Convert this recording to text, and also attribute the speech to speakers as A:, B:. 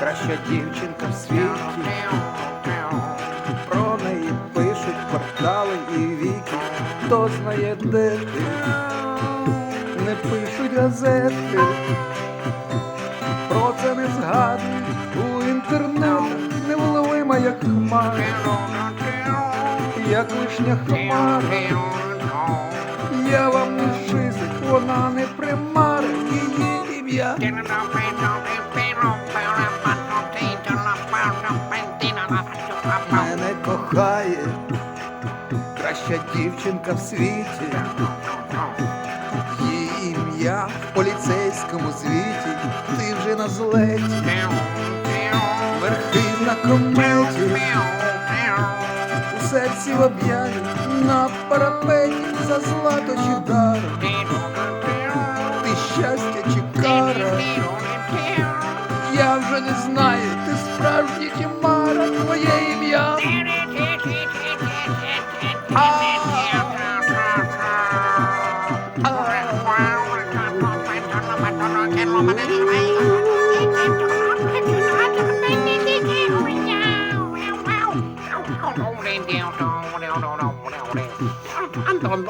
A: Краща дівчинка в світі. Про неї пишуть портали і віки. Хто знає, де ти? Не пишуть газети. Про це не згадують у інтернетах, невловима як хмара, як вишня хмара. Ім'я. Мене кохає краща дівчинка в світі. Її ім'я в поліцейському звіті. Ти вже на злеті, верхи кометі, у серці в об'яві, на парапеті за злато чи дар. Я вже не знаю, ти справжній чи мара, твоє ім'я.
B: Anton,